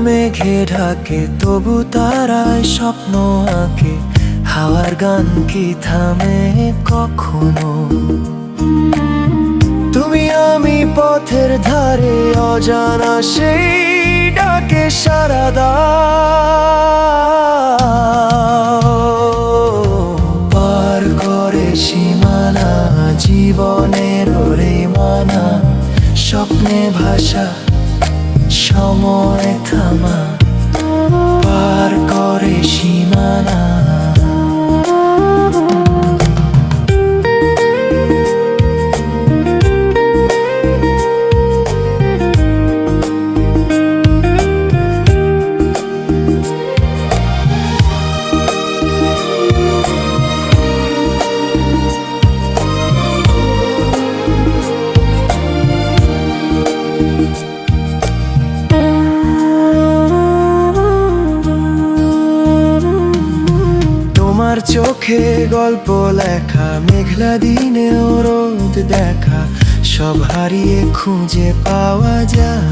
মেঘে ঢাকে, তবু তারায় স্বপ্ন আঁকে। হাওয়ার গান কি থামে কখনো? তুমি আমি পথের ধারে, অজানা সেই ডাকে সারা দাও। পার করে সীমানা, জীবনের রে মানা স্বপ্নে ভাষা সময় থামা পার তোমার চোখে গল্প লেখা, মেঘলা দিনে রোদ দেখা, সব হারিয়ে খুঁজে পাওয়া যায়।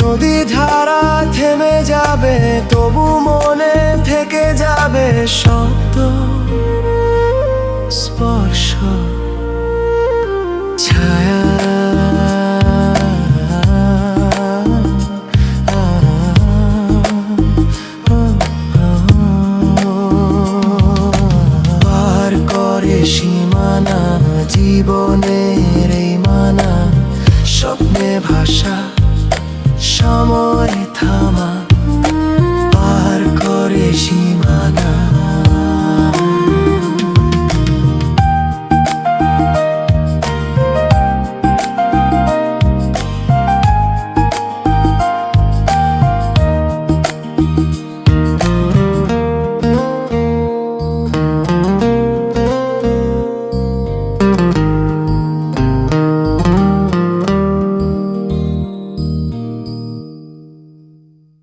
নদী ধারা থেমে যাবে, তবু মনে থেকে যাবে শব্দ ছায়া। পার করে সীমানা জীবনের এই মানা। স্বপ্নে ভাষা সময় থামা। পার করে সীমানা